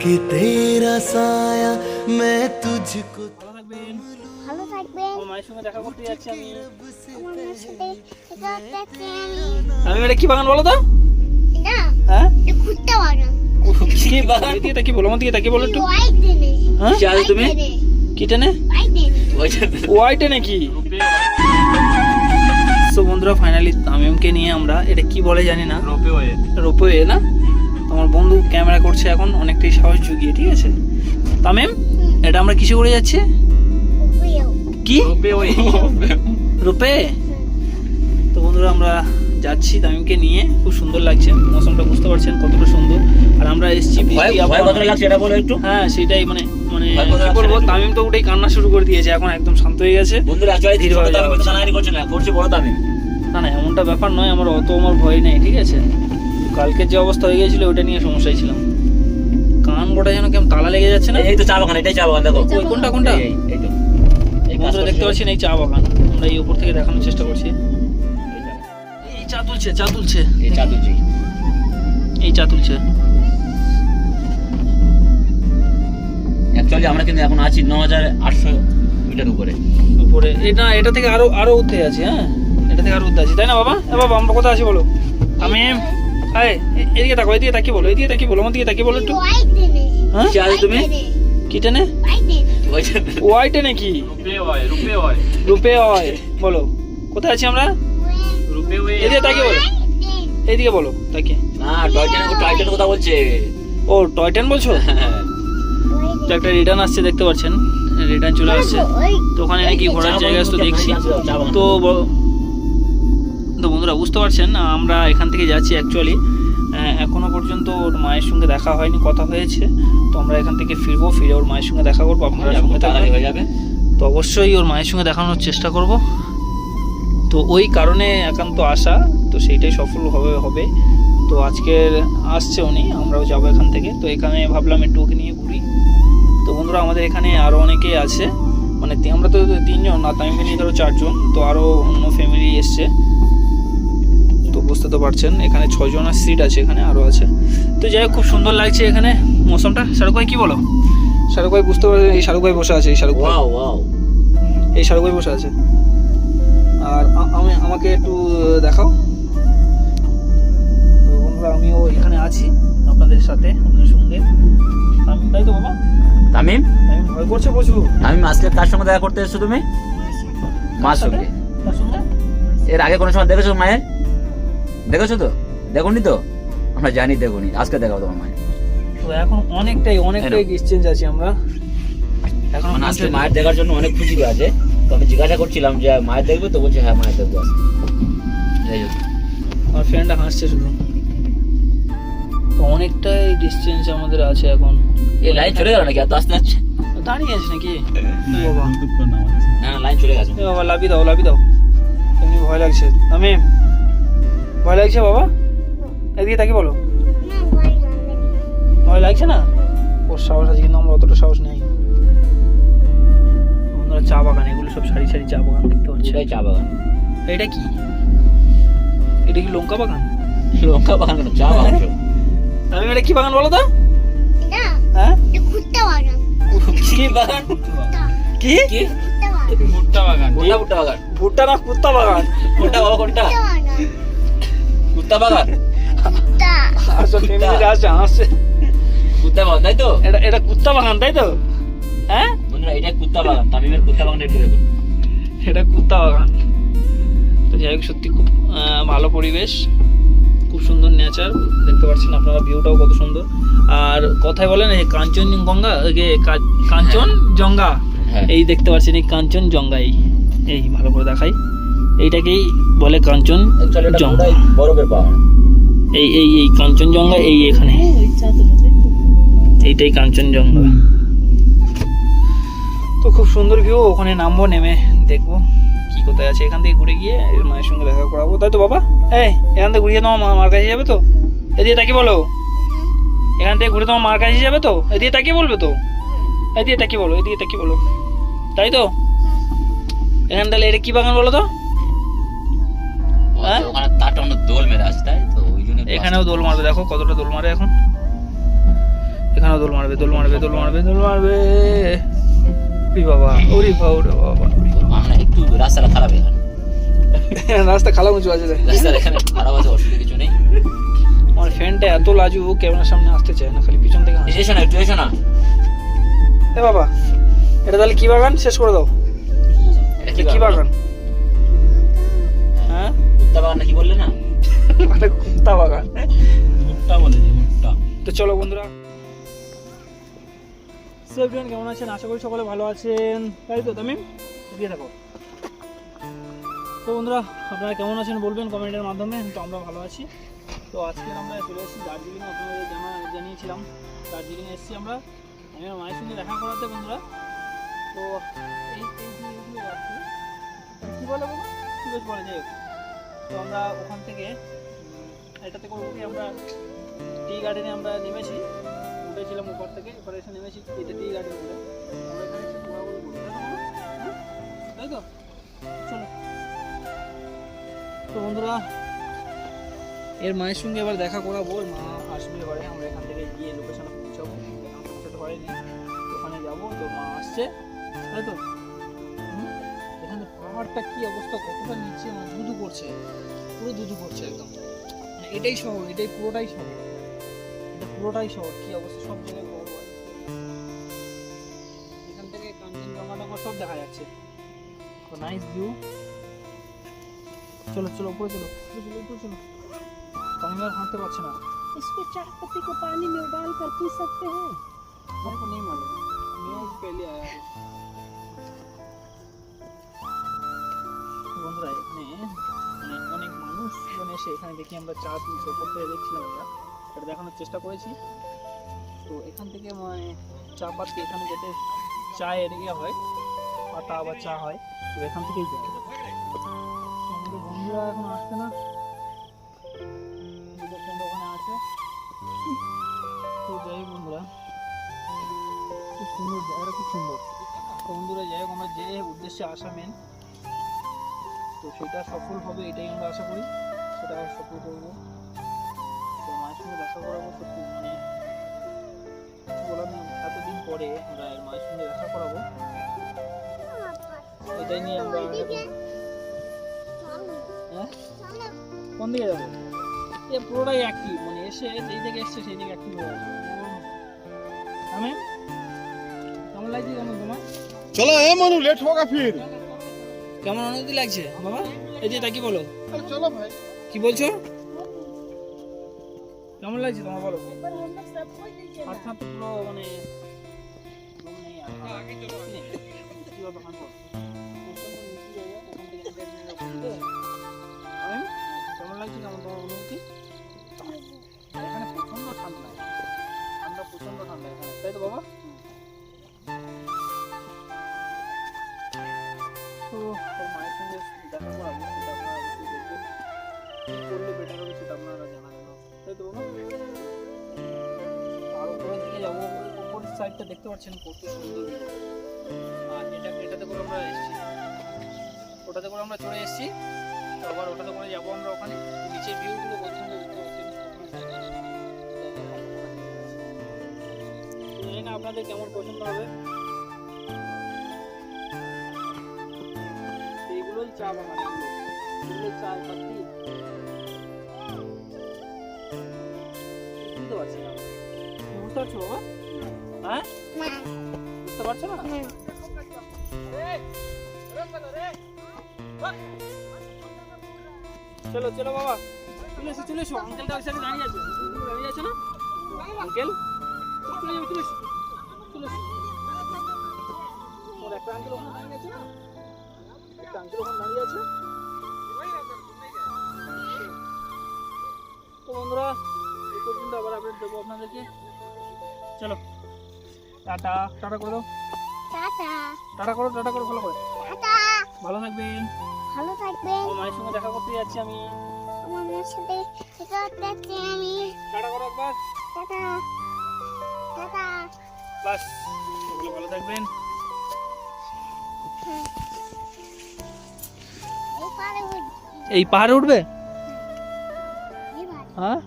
कि तेरा साया मैं तुझको ভালো থাকবেন ভালো থাকবেন আমার মায়ের সঙ্গে দেখা করতে যাচ্ছি আমি আমার মায়ের সাথে দেখা করতে আমি আমি এটা কি বাগান বলো তো এটা হ্যাঁ এটা ঘুরতে পারো কি বাগান এদিকে তাকি বলো আমার দিকে তাকি বলো একটু হোয়াইট দেনে হ্যাঁ কি আছো তুমি কি টেনে হোয়াইট দেনে ওয়াইটে নাকি সো বন্ধুরা ফাইনালি তামিমকে নিয়ে আমরা এটা কি বলে জানি না রোপওয়ে না আমার বন্ধু ক্যামেরা করছে এখন অনেকটাই সাহস জুগিয়ে ঠিক আছে? তামিম এটা আমরা কিসে করে যাচ্ছি? কি? রূপে? তো বন্ধুরা আমরা যাচ্ছি তামিমকে নিয়ে। খুব সুন্দর লাগছে মৌসুমটা বুঝতে পারছেন কতটা সুন্দর। আর আমরা এসেছি একটু? হ্যাঁ সেটাই মানে মানে বলব তামিম তো উঠেই কান্না শুরু করে দিয়েছে এখন একদম শান্ত হয়ে গেছে। বন্ধুরা ধীরে না না এমনটা ব্যাপার নয় আমার অত আমার ভয় নেই ঠিক আছে? কালকের যে অবস্থা হয়ে গিয়েছিল ওটা নিয়ে সমস্যায় ছিলাম। কান গোটা যেন কেমন তালা লেগে যাচ্ছে না? এই তো চা বাগান এটাই চা বাগান দেখো। ওই কোনটা কোনটা? এই, এই তো। এই কাজ বন্ধুরা দেখতে। পাচ্ছেন এই চা বাগান। আমরা এই উপর থেকে দেখানোর চেষ্টা করছি। এই চা তুলছে চা তুলছে। এই চা তুলছি। এই চা তুলছে। অ্যাকচুয়ালি আমরা কিন্তু এখন আছি ন হাজার আটশো মিটার উপরে। উপরে। এটা এটা থেকে আরও আরও উঠে আছে হ্যাঁ? এটা থেকে আরও উঠে আছে। তাই না বাবা? বাবা আমরা কোথায় আছি বলো? আমি হাই এদিকে তাকো এদিকে তাকিয়ে বলো এদিকে তাকিয়ে বলো আমার দিকে তাকিয়ে বলো একটু। হোয়াইট হ্যাঁ? কি আছো তুমি? কি টেনে? হোয়াইট দেনে ওই যে ওয়াইটে নাকি রূপে হয়। বলো। কোথায় আছি আমরা? এদিকে তাকিয়ে বলো। এদিকে বলো তাকিয়ে। না টয়টেন টয়টেন কথা বলছে। ও টয় ট্রেন বলছো? তো একটা রিটার্ন আসছে দেখতে পাচ্ছেন। রিটার্ন চলে আসছে। তো ওখানে নাকি ঘোরার জায়গা তো দেখছি। তো তো বন্ধুরা বুঝতে পারছেন আমরা এখান থেকে যাচ্ছি অ্যাকচুয়ালি এখনও পর্যন্ত ওর মায়ের সঙ্গে দেখা হয়নি কথা হয়েছে। তো আমরা এখান থেকে ফিরবো ফিরে ওর মায়ের সঙ্গে দেখা করব আপনারা সঙ্গে হয়ে যাবে। তো অবশ্যই ওর মায়ের সঙ্গে দেখানোর চেষ্টা করব। তো ওই কারণে একান্ত আশা তো সেইটাই সফল হবে হবে। তো আজকের আসছে উনি আমরাও যাব এখান থেকে। তো এখানে ভাবলাম একটু ওকে নিয়ে ঘুরি। তো বন্ধুরা আমাদের এখানে আরও অনেকে আছে। মানে আমরা তো তিনজন না তামিমকে নিয়ে ধরো চারজন তো আরও অন্য ফ্যামিলি এসছে। বুঝতে তো পারছেন এখানে ছজনের সিট আছে এখানে আরও আছে। তো যাই হোক খুব সুন্দর লাগছে এখানে মৌসুমটা। শাহরুখ ভাই কী বলো? শাহরুখ ভাই বুঝতে পারছেন এই শাহরুখ ভাই বসে আছে এই শাহরুখ ভাই। এই শাহরুখ ভাই বসে আছে। আর আমি আমাকে একটু দেখাও। তো বন্ধুরা আমিও এখানে আছি আপনাদের সাথে আপনাদের সঙ্গে। আমি তাই তো বাবা? তামিম? আমি ভয় করছে প্রচুর? আমি আজকে কার সঙ্গে দেখা করতে এসছো তুমি? মার সঙ্গে? এর আগে কোনো সময় দেখেছ মায়ের? দেখেছ তো? দেখোনি তো? আমরা জানি দেখোনি। আজকে দেখাবো তোমার মায়ের। তো এখন অনেকটাই অনেকটাই ডিসটেন্স আছি আমরা। এখন মানে আজকে মায়ের দেখার জন্য অনেক খুশি আছে। তো আমি জিজ্ঞাসা করছিলাম যে মায়ের দেখবে তো? বলছে হ্যাঁ মায়ের দেখব আজকে। যাই হোক। আমার ফ্রেন্ডটা হাসছে শুধু। তো অনেকটাই ডিসটেন্স আমাদের আছে এখন। এই লাইন চলে গেল নাকি? এত আসতে যাচ্ছে দাঁড়িয়ে আছিস নাকি? বাবা। না লাইন চলে গেছে। বাবা লাভি দাও লাভি দাও। এমনি ভয় লাগছে। আমি ভয় লাগছে বাবা? এদিকে তাকে বলো। ভয় লাগছে না? ওর সাহস আছে কিন্তু আমরা অতটা সাহস নেই। বন্ধুরা চা বাগান এগুলো সব সারি সারি চা বাগান দেখতে পাচ্ছি। সেটাই চা বাগান। এটা কি? এটা কি লঙ্কা বাগান? লঙ্কা বাগান কেন চা বাগান আমি এটা কি বাগান বলো তো? হ্যাঁ? এটা ঘুরতে পারো কি বাগান? কি? কি? ভুট্টা বাগান। ভুট্টা বাগান ভুট্টা না কুত্তা বাগান। ভুট্টা বাবা কোনটা? কুত্তা বাগান আসলে কুত্তা। বাগান তাই তো? এটা এটা কুত্তা বাগান তাই তো? হ্যাঁ? বন্ধুরা এটা কুত্তা বাগান তামিমের কুত্তা বাগান একটু দেখুন। এটা কুত্তা বাগান তো যাই হোক সত্যি খুব আহ, ভালো পরিবেশ খুব সুন্দর নেচার দেখতে পাচ্ছেন আপনারা ভিউটাও কত সুন্দর। আর কথায় বলেন এই কাঞ্চন গঙ্গা কাঞ্চন জঙ্গা হ্যাঁ। এই দেখতে পাচ্ছেন এই কাঞ্চন জঙ্গা এই এই ভালো করে দেখাই। এইটাকেই বলে কাঞ্চন জঙ্গা বরফের পাহাড়। এই এই এই কাঞ্চনজঙ্ঘা এই এখানে। এইটাই কাঞ্চনজঙ্ঘা তো খুব সুন্দর ভিউ ওখানে নামবো নেমে দেখব কি কোথায় আছে। এখান থেকে ঘুরে গিয়ে এর মায়ের সঙ্গে দেখা করাবো। তাই তো বাবা? এই এখান থেকে ঘুরিয়ে তোমার মা- মার কাছে যাবে তো। এদিকে তাকে বলো। এখান থেকে ঘুরে তোমার মার কাছে যাবে তো। এদিকে তাকে বলবে তো। এদিকে তাকে বলো এদিকে তাকিয়ে বলো। তাই তো? এখান তাহলে এটা কি বাগান বলো তো? হ্যাঁ? ওখানে তারটা অন্য দোল মেরে আছে তাই তো? ওই জন্য এখানেও দোল মারবে দেখো কতটা দোল মারে এখন। এখানে দোল মারবে দোল মারবে দোল মারবে দোল মারবে। ওরে বাবা ওরে বাবা ওরে বাবা একটু রাস্তাটা খারাপ এখানে। রাস্তা খালা উঁচু আছে। রে। এখানে খারাপ আছে অসুবিধা কিছু নেই। আমার ফ্যানটা এত লাজু ক্যামেরার সামনে আসতে চায় না খালি পিছন থেকে। এসো না একটু এসো না এ বাবা এটা তাহলে কি বাগান? শেষ করে দাও। এটা এটা কি বাগান? হ্যাঁ বললে না মানে বাগান ভুট্টা বলে ভুট্টা তো চলো বন্ধুরা কেমন আছেন আশা করি সকলে ভালো আছেন তাই তো তামিম দিয়ে থাকো তো বন্ধুরা আপনারা কেমন আছেন বলবেন কমেন্টের মাধ্যমে তো আমরা ভালো আছি তো আজকে আমরা চলে এসেছি দার্জিলিং আপনাদের জানা জানিয়েছিলাম দার্জিলিং এসেছি আমরা আমি মায়ের সঙ্গে দেখা করাতে বন্ধুরা তো এই আছে, কি বলে বাবা কি বেশ বলে যাই হোক। তো আমরা ওখান থেকে এটাতে করব কি, আমরা টি গার্ডেনে আমরা নেমেছি। উঠেছিলাম উপর থেকে এবার এসে নেমেছি। এটা টি গার্ডেন বলে? হ্যাঁ? তাই তো? চলো। তো বন্ধুরা, এর মায়ের সঙ্গে এবার দেখা করাবো। মা আসবে এবারে আমরা এখান থেকে গিয়ে লোকেশনে পৌঁছাবো পৌঁছাতে পারিনি ওখানে যাব, তো মা আসছে। তাই তো? পাহাড়টা কি অবস্থা কতটা নিচে না দুদু করছে পুরো দুদু করছে একদম মানে এটাই শহর এটাই পুরোটাই শহর এটা পুরোটাই শহর কি অবস্থা সব জায়গায় ঘর বাড়ি। এখান থেকে কাঞ্চনজঙ্ঘা টঙ্গা সব দেখা যাচ্ছে তো নাইস ভিউ চলো চলো উপরে চলো উপরে চলো উপরে চলো তামিম আর হাঁটতে পারছে না इसको चाय पत्ती को पानी में उबाल कर पी सकते हैं मेरे को नहीं मालूम मैं आज पहले आया বন্ধুরা এখানে মানে অনেক মানুষ মানে এসে এখানে দেখি আমরা চা তুলছে থেকে দেখছিলাম আমরা। এটা দেখানোর চেষ্টা করেছি। তো এখান থেকে মানে চা পাতি এখানে যেতে চায়ের ইয়ে হয়, পাতা বা চা হয়, তো এখান থেকেই যায় আমাদের বন্ধুরা এখন আসছে না। ওখানে আছে। তো যাই বন্ধুরা। খুব সুন্দর, জায়গাটা খুব সুন্দর। বন্ধুরা, যাই হোক, আমরা যে উদ্দেশ্যে আসা মেন তো সেটা সফল হবে এটাই আমরা আশা করি। সেটা সফল করব। তো মায়ের সঙ্গে দেখা করাবো তো খুব মানে বললাম এতদিন পরে আমরা মায়ের সঙ্গে দেখা করাবো। এটাই নিয়ে আমরা হ্যাঁ? কোন দিকে যাব? এ পুরোটাই একই মানে এসে যেই থেকে এসছে সেই দিকে একই হয়ে যাবে। আমি কেমন লাগছে কেমন তোমার? চলো এ মনু লেট হোক ফির। কেমন অনুভূতি লাগছে? হ্যাঁ, বাবা এই যে এটা কি বলো? চলো ভাই। কি বলছো? কেমন লাগছে তোমার বলো? আচ্ছা, মানে সাইডটা দেখতে পাচ্ছেন কত সুন্দর। আর এটা এটাতে করে আমরা এসেছি। ওটাতে করে আমরা চলে এসেছি। তো আবার ওটাতে করে যাব আমরা ওখানে। নিচের ভিউগুলো পছন্দ দেখতে পাচ্ছেন। আপনাদের কেমন পছন্দ হবে। এইগুলোই চা বাগান চা পাতি বুঝতে পারছি না। বুঝতে পারছ বাবা? হ্যাঁ? বুঝতে পারছ না? চলো চলো বাবা। চলে এসো চলে এসো। আঙ্কেলটা ওই সাইডে দাঁড়িয়ে আছে। দাঁড়িয়ে আছে না? আঙ্কেল চলে যাবে চলে এসো। চলে এসো। ওর একটা আঙ্কেল ওখানে দাঁড়িয়ে আছে না? একটা আঙ্কেল ওখানে দাঁড়িয়ে আছে? তো বন্ধুরা এই পর্যন্ত আবার আপডেট দেবো আপনাদেরকে। চলো। টাটা। টাটা করে দাও। টাটা। টাটা করো টাটা করো ভালো করে। টাটা। ভালো থাকবেন। ভালো থাকবেন। আমার মায়ের সঙ্গে দেখা করতে যাচ্ছি আমি। আমার মেয়ের সাথে দেখা করতে আমি। টাটা করো একবার। টাটা। টাটা। বাস ভালো থাকবেন। এই পারে উঠ এই পাহাড়ে উঠবে? হ্যাঁ?